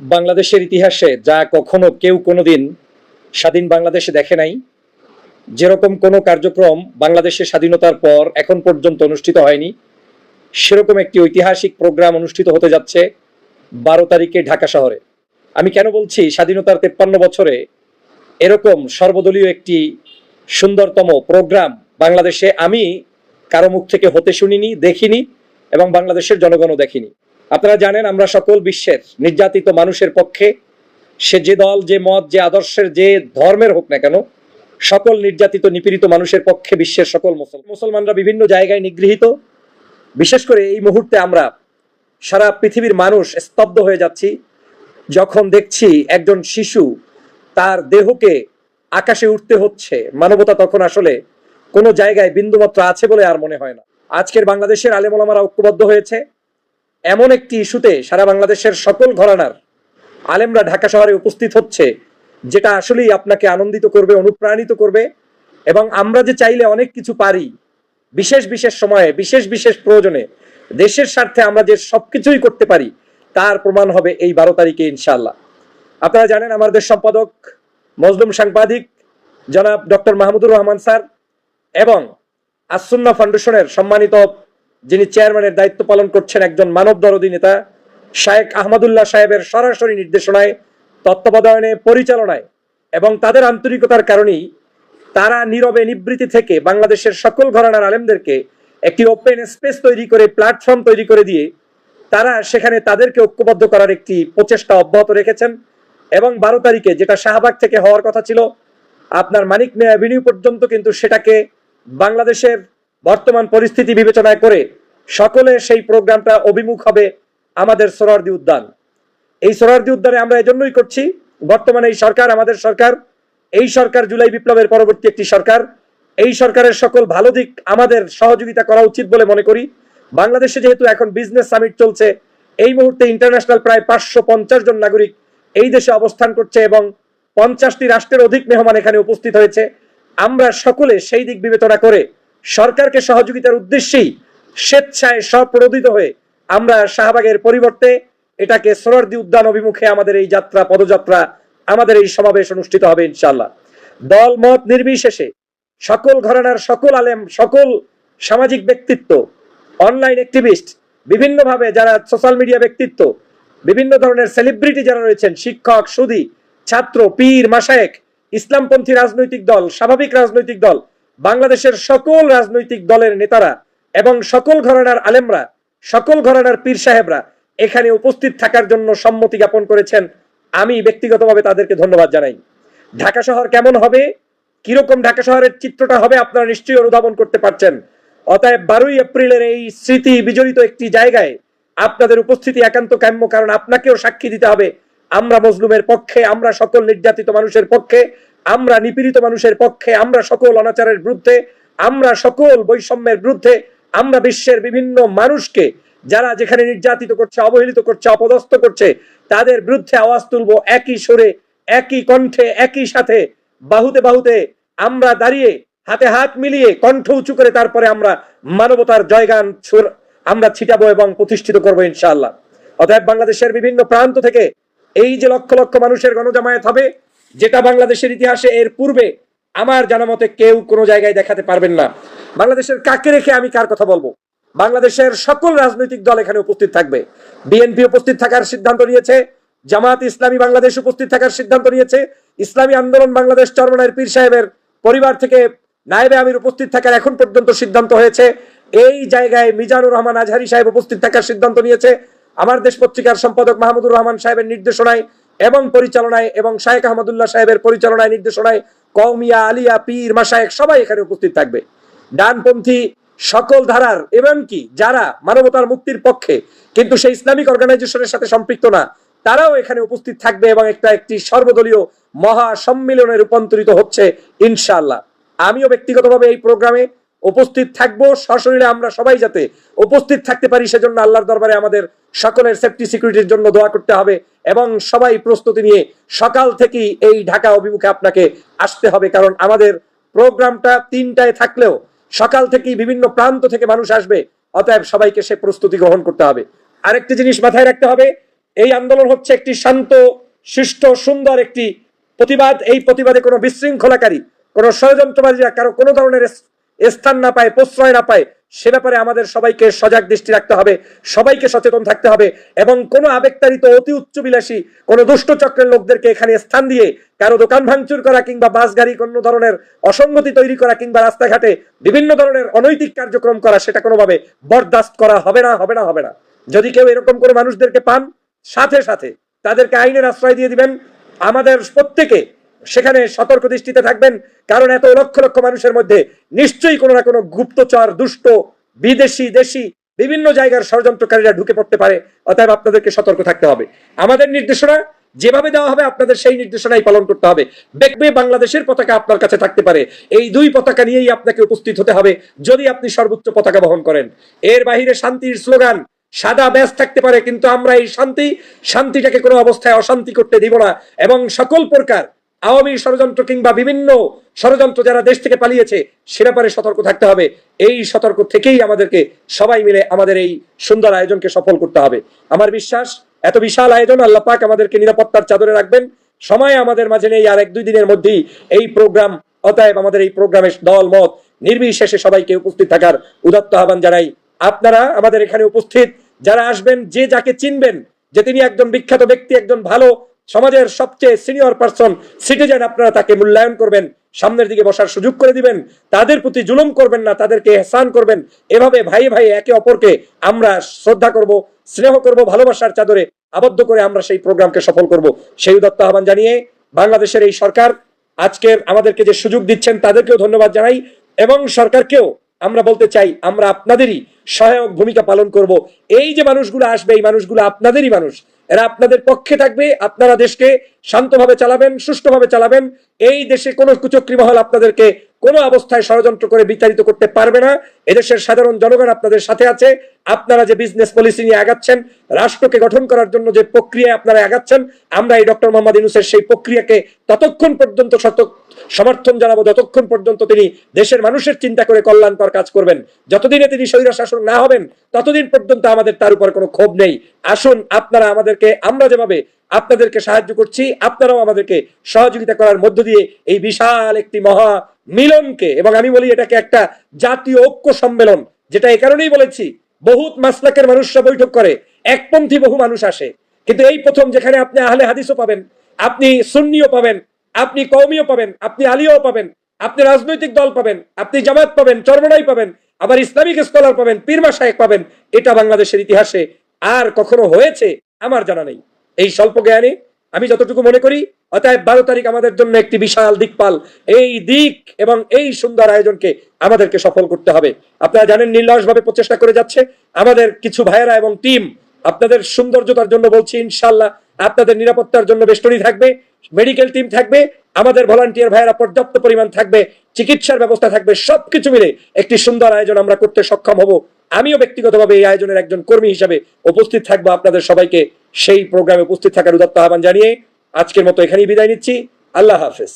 বাংলাদেশের ইতিহাসে যা কখনো কেউ কোনোদিন স্বাধীন বাংলাদেশে দেখে নাই। যেরকম কোনো কার্যক্রম বাংলাদেশের স্বাধীনতার পর এখন পর্যন্ত অনুষ্ঠিত হয়নি, সেরকম একটি ঐতিহাসিক প্রোগ্রাম অনুষ্ঠিত হতে যাচ্ছে বারো তারিখে ঢাকা শহরে। আমি কেন বলছি স্বাধীনতার তেপ্পান্ন বছরে এরকম সর্বদলীয় একটি সুন্দরতম প্রোগ্রাম বাংলাদেশে আমি কারও মুখ থেকে হতে শুনিনি, দেখিনি এবং বাংলাদেশের জনগণও দেখিনি। আপনারা জানেন, আমরা সকল বিশ্বের নির্যাতিত মানুষের পক্ষে সে যে দল, যে মত, যে আদর্শের, যে ধর্মের হোক না কেন, সকল নির্যাতিত, নিপীড়িত মানুষের পক্ষে বিশ্বের সকল মুসল- মুসলমানরা বিভিন্ন জায়গায় নিগৃহীত। বিশেষ করে এই মুহূর্তে আমরা সারা পৃথিবীর মানুষ স্তব্ধ হয়ে যাচ্ছি। যখন দেখছি একজন শিশু তার দেহকে আকাশে উঠতে হচ্ছে, মানবতা তখন আসলে কোনো জায়গায় বিন্দুমাত্র আছে বলে আর মনে হয় না। আজকের বাংলাদেশের আলেমোলামারা ঐক্যবদ্ধ হয়েছে। এমন একটি ইস্যুতে সারা বাংলাদেশের সকল ঘরানার আলেমরা ঢাকা শহরে উপস্থিত হচ্ছে, যেটা আসলেই আপনাকে আনন্দিত করবে, অনুপ্রাণিত করবে এবং আমরা যে চাইলে অনেক কিছু পারি, বিশেষ বিশেষ সময়ে, বিশেষ বিশেষ প্রয়োজনে, দেশের স্বার্থে আমরা যে সবকিছুই করতে পারি, তার প্রমাণ হবে এই বারো তারিখে ইনশাল্লাহ আপনারা জানেন আমাদের সম্পাদক, মজলুম সাংবাদিক, জনাব ডক্টর মাহমুদুর রহমান স্যার এবং আসুন্না ফাউন্ডেশনের সম্মানিত যিনি চেয়ারম্যানের দায়িত্ব পালন করছেন একজন মানব দরদী নেতা শায়েক আহমদুল্লাহ সাহেবের সরাসরি নির্দেশনায়, তত্ত্বাবধানে, পরিচালনায় এবং তাদের আন্তরিকতার কারণেই তারা নীরবে নিবৃত্তি থেকে বাংলাদেশের সকল ঘরানার আলেমদেরকে একটি ওপেন স্পেস তৈরি করে প্ল্যাটফর্ম তৈরি করে দিয়ে তারা সেখানে তাদেরকে ঐক্যবদ্ধ করার একটি প্রচেষ্টা অব্যাহত রেখেছেন এবং বারো তারিখে যেটা শাহবাগ থেকে হওয়ার কথা ছিল, আপনার মানিক মেয়া অ্যাভিনিউ পর্যন্ত কিন্তু সেটাকে বাংলাদেশের বর্তমান পরিস্থিতি বিবেচনায় করে সকলে সেই প্রোগ্রামটা অভিমুখ হবে আমাদের সোরারদি উদ্যান। এই সোরারদি উদ্যানে আমরা এজন্যই করছি, বর্তমানে এই সরকার আমাদের সরকার, এই সরকার জুলাই বিপ্লবের পরবর্তী একটি সরকার। এই সরকারের সকল ভালো দিক আমাদের সহযোগিতা করা উচিত বলে মনে করি। বাংলাদেশে যেহেতু এখন বিজনেস সামিট চলছে, এই মুহূর্তে ইন্টারন্যাশনাল প্রায় পাঁচশো পঞ্চাশ জন নাগরিক এই দেশে অবস্থান করছে এবং পঞ্চাশটি রাষ্ট্রের অধিক মেহমান এখানে উপস্থিত হয়েছে। আমরা সকলে সেই দিক বিবেচনা করে সরকারকে সহযোগিতার উদ্দেশ্যেই স্বেচ্ছায় স্বপ্রণোদিত হয়ে আমরা শাহবাগের পরিবর্তে এটাকে সরদি উদ্যান অভিমুখে আমাদের এই যাত্রা, পদযাত্রা, আমাদের এই সমাবেশ অনুষ্ঠিত হবে ইনশাল্লাহ দল, মত নির্বিশেষে সকল ঘরানার সকল আলেম, সকল সামাজিক ব্যক্তিত্ব, অনলাইন অ্যাক্টিভিস্ট, বিভিন্নভাবে যারা সোশ্যাল মিডিয়া ব্যক্তিত্ব, বিভিন্ন ধরনের সেলিব্রিটি যারা রয়েছেন, শিক্ষক, সুদী, ছাত্র, পীর মাসায়েক ইসলামপন্থী রাজনৈতিক দল, স্বাভাবিক রাজনৈতিক দল বাংলাদেশের সকল রাজনৈতিক দলের নেতারা এবং সকল ঘরানার আলেমরা, সকল ঘরানার পীর সাহেবরা এখানে উপস্থিত থাকার জন্য সম্মতি জ্ঞাপন করেছেন। আমি ব্যক্তিগতভাবে তাদেরকে ধন্যবাদ জানাই। ঢাকা শহর কেমন হবে? কীরকম ঢাকা শহরের চিত্রটা হবে আপনারা নিশ্চয়ই অনুধাবন করতে পারছেন। অতএব বারোই এপ্রিলের এই স্মৃতি বিজড়িত একটি জায়গায় আপনাদের উপস্থিতি একান্ত কাম্য, কারণ আপনাকেও সাক্ষী দিতে হবে। আমরা মজলুমের পক্ষে, আমরা সকল নির্যাতিত মানুষের পক্ষে আমরা নিপীড়িত মানুষের পক্ষে, আমরা সকল অনাচারের বিরুদ্ধে, আমরা সকল বৈষম্যের বিরুদ্ধে, আমরা বিশ্বের বিভিন্ন মানুষকে, যারা যেখানে নির্যাতিত করছে, অবহেলিত করছে, অপদস্থ করছে, তাদের বিরুদ্ধে আওয়াজ তুলবো একই সুরে, একই কণ্ঠে, একই সাথে, বাহুতে বাহুতে আমরা দাঁড়িয়ে, হাতে হাত মিলিয়ে কণ্ঠ উঁচু করে তারপরে আমরা মানবতার জয়গান আমরা ছিটাবো এবং প্রতিষ্ঠিত করব ইনশাআল্লাহ। অতএব বাংলাদেশের বিভিন্ন প্রান্ত থেকে এই যে লক্ষ লক্ষ মানুষের গণজামায়াত হবে যেটা বাংলাদেশের ইতিহাসে এর পূর্বে আমার জানা মতে কেউ কোনো জায়গায় দেখাতে পারবেন না। বাংলাদেশের কাকে রেখে আমি কার কথা বলব? বাংলাদেশের সকল রাজনৈতিক দল এখানে উপস্থিত থাকবে। বিএনপি উপস্থিত থাকার সিদ্ধান্ত নিয়েছে জামাত ইসলামী বাংলাদেশ উপস্থিত থাকার সিদ্ধান্ত নিয়েছে, ইসলামী আন্দোলন বাংলাদেশ চরমনায়ের পীর সাহেবের পরিবার থেকে নায়েবে আমির উপস্থিত থাকার এখন পর্যন্ত সিদ্ধান্ত হয়েছে। এই জায়গায় মিজানুর রহমান আজহারি সাহেব উপস্থিত থাকার সিদ্ধান্ত নিয়েছে। আমার দেশ পত্রিকার সম্পাদক মাহমুদুর রহমান সাহেবের নির্দেশনায় এবং পরিচালনায় এবং শায়েক আহমদুল্লাহ সাহেবের পরিচালনায়, নির্দেশনায় কৌমিয়া আলিয়া, পীর মাসায়েক সবাই এখানে উপস্থিত থাকবে। ডানপন্থী সকল ধারার এমনকি যারা মানবতার মুক্তির পক্ষে, কিন্তু সেই ইসলামিক অর্গানাইজেশনের সাথে সম্পৃক্ত না, তারাও এখানে উপস্থিত থাকবে এবং একটা একটি সর্বদলীয় মহা সম্মিলনে রূপান্তরিত হচ্ছে, ইনশাআল্লাহ। আমিও ব্যক্তিগতভাবে এই প্রোগ্রামে উপস্থিত থাকব, সশরীরে আমরা সবাই যাতে উপস্থিত থাকতে পারি, সেজন্য আল্লাহর দরবারে আমাদের সকলের সেফটি সিকিউরিটির জন্য দোয়া করতে হবে এবং সবাই প্রস্তুতি নিয়ে সকাল থেকেই এই ঢাকা অভিমুখে আপনাকে আসতে হবে, কারণ আমাদের প্রোগ্রামটা তিনটায় থাকলেও সকাল থেকেই বিভিন্ন প্রান্ত থেকে মানুষ আসবে, অতএব সবাইকে সে প্রস্তুতি গ্রহণ করতে হবে। আরেকটি জিনিস মাথায় রাখতে হবে, এই আন্দোলন হচ্ছে একটি শান্ত, সুষ্ঠু, সুন্দর একটি প্রতিবাদ। এই প্রতিবাদে কোনো বিশৃঙ্খলাকারী, কোনো ষড়যন্ত্রবাদীরা কারও কোনো ধরনের স্থান না পায়, প্রশ্রয় না পায়, সে ব্যাপারে আমাদের সবাইকে সজাগ দৃষ্টি রাখতে হবে, সবাইকে সচেতন থাকতে হবে এবং কোনো আবেগতারিত অতি উচ্চ বিলাসী, কোনো দুষ্ট চক্রের লোকদেরকে এখানে স্থান দিয়ে কারও দোকান ভাঙচুর করা কিংবা বাস, গাড়ি কোনো ধরনের অসঙ্গতি তৈরি করা কিংবা রাস্তাঘাটে বিভিন্ন ধরনের অনৈতিক কার্যক্রম করা, সেটা কোনোভাবে বরদাস্ত করা হবে না হবে না হবে না। যদি কেউ এরকম করে মানুষদেরকে পান, সাথে সাথে তাদেরকে আইনের আশ্রয় দিয়ে দিবেন, আমাদের প্রত্যেকে সেখানে সতর্ক দৃষ্টিতে থাকবেন, কারণ এত লক্ষ লক্ষ মানুষের মধ্যে নিশ্চয়ই কোনো না কোনো গুপ্তচর, দুষ্ট, বিদেশি, দেশি, বিভিন্ন জায়গার ষড়যন্ত্রকারীরা ঢুকে পড়তে পারে, অতএব আপনাদেরকে সতর্ক থাকতে হবে। আমাদের নির্দেশনা যেভাবে দেওয়া হবে, আপনাদের সেই নির্দেশনাই পালন করতে হবে। দেখবে বাংলাদেশের পতাকা আপনার কাছে থাকতে পারে। এই দুই পতাকা নিয়েই আপনাকে উপস্থিত হতে হবে, যদি আপনি সর্বোচ্চ পতাকা বহন করেন। এর বাহিরে শান্তির স্লোগান, সাদা ব্যাস থাকতে পারে, কিন্তু আমরা এই শান্তি, শান্তিটাকে কোনো অবস্থায় অশান্তি করতে দিব না, এবং সকল প্রকার আওয়ামী ষড়যন্ত্র কিংবা বিভিন্ন ষড়যন্ত্র যারা দেশ থেকে পালিয়েছে, সে ব্যাপারে সতর্ক থাকতে হবে। এই সতর্ক থেকেই আমাদেরকে সবাই মিলে আমাদের এই সুন্দর আয়োজনকে সফল করতে হবে। আমার বিশ্বাস, এত বিশাল আয়োজন আল্লাহ পাক আমাদেরকে নিরাপত্তার চাদরে রাখবেন। সময় আমাদের মাঝে নেই, আর এক দুই দিনের মধ্যেই এই প্রোগ্রাম, অতএব আমাদের এই প্রোগ্রামের দল, মত নির্বিশেষে সবাইকে উপস্থিত থাকার উদাত্ত আহ্বান জানাই। আপনারা আমাদের এখানে উপস্থিত, যারা আসবেন, যে যাকে চিনবেন, যে তিনি একজন বিখ্যাত ব্যক্তি, একজন ভালো সমাজের সবচেয়ে সিনিয়র পার্সন সিটিজেন আপনারা তাকে মূল্যায়ন করবেন, সামনের দিকে বসার সুযোগ করে দিবেন, তাদের প্রতি জুলুম করবেন না, তাদেরকে এহসান করবেন। এভাবে ভাই ভাই একে অপরকে আমরা শ্রদ্ধা করব, স্নেহ করব, ভালোবাসার চাদরে আবদ্ধ করে আমরা সেই প্রোগ্রামকে সফল করব। সেই উদত্ত আহ্বান জানিয়ে বাংলাদেশের এই সরকার আজকের আমাদেরকে যে সুযোগ দিচ্ছেন, তাদেরকেও ধন্যবাদ জানাই এবং সরকারকেও আমরা বলতে চাই, আমরা আপনাদেরই সহায়ক ভূমিকা পালন করব। এই যে মানুষগুলো আসবে, এই মানুষগুলো আপনাদেরই মানুষ। এরা আপনাদের পক্ষে থাকবে, আপনারা দেশকে শান্তভাবে চালাবেন, সুষ্ঠুভাবে চালাবেন। এই দেশে কোনো কুচক্রী মহল আপনাদেরকে কোনো অবস্থায় ষড়যন্ত্র করে বিতাড়িত করতে পারবে না। এদেশের সাধারণ জনগণ আপনাদের সাথে আছে। আপনারা যে বিজনেস পলিসি নিয়ে আগাচ্ছেন, রাষ্ট্রকে গঠন করার জন্য যে প্রক্রিয়ায় আপনারা আগাচ্ছেন, আমরা এই ডক্টর মোহাম্মদ ইউনুসের সেই প্রক্রিয়াকে ততক্ষণ পর্যন্ত শত- সমর্থন জানাব, যতক্ষণ পর্যন্ত তিনি দেশের মানুষের চিন্তা করে কল্যাণকর কাজ করবেন। যতদিনে তিনি স্বৈর শাসন না হবেন, ততদিন পর্যন্ত আমাদের তার উপর কোনো ক্ষোভ নেই। আসুন, আপনারা আমাদেরকে, আমরা যেভাবে আপনাদেরকে সাহায্য করছি, আপনারাও আমাদেরকে সহযোগিতা করার মধ্য দিয়ে এই বিশাল একটি মহা মিলনকে, এবং আমি বলি এটাকে একটা জাতীয় ঐক্য সম্মেলন, যেটা এই কারণেই বলেছি, বহুত মাসলাকের মানুষরা বৈঠক করে একপন্থী বহু মানুষ আসে। কিন্তু এই প্রথম যেখানে আপনি আহলে হাদিসও পাবেন, আপনি সুন্নিও পাবেন, আপনি কৌমিও পাবেন, আপনি আলিও পাবেন, আপনি রাজনৈতিক দল পাবেন, আপনি জামাত পাবেন, চরমনাই পাবেন আবার ইসলামিক স্কলার পাবেন পীরমা সাহেব পাবেন, এটা বাংলাদেশের ইতিহাসে আর কখনো হয়েছে আমার জানা নেই। এই স্বল্প জ্ঞানে আমি যতটুকু মনে করি, অতএব বারো তারিখ আমাদের জন্য একটি বিশাল দিকপাল। এই দিক এবং এই সুন্দর আয়োজনকে আমাদেরকে সফল করতে হবে। আপনারা জানেন নির্লসভাবে প্রচেষ্টা করে যাচ্ছে। আমাদের কিছু ভাইয়েরা এবং টিম আপনাদের সৌন্দর্যতার জন্য বলছি ইনশাল্লাহ আপনাদের নিরাপত্তার জন্য বেষ্টনী থাকবে, মেডিকেল টিম থাকবে, আমাদের ভলান্টিয়ার ভাইয়েরা পর্যাপ্ত পরিমাণ থাকবে। চিকিৎসার ব্যবস্থা থাকবে, সবকিছু মিলে একটি সুন্দর আয়োজন আমরা করতে সক্ষম হব। আমিও ব্যক্তিগতভাবে এই আয়োজনের একজন কর্মী হিসাবে উপস্থিত থাকব আপনাদের সবাইকে। সেই প্রোগ্রামে উপস্থিত থাকার উদাত্ত আহ্বান জানিয়ে আজকের মতো এখানেই বিদায় নিচ্ছি। আল্লাহ হাফেজ।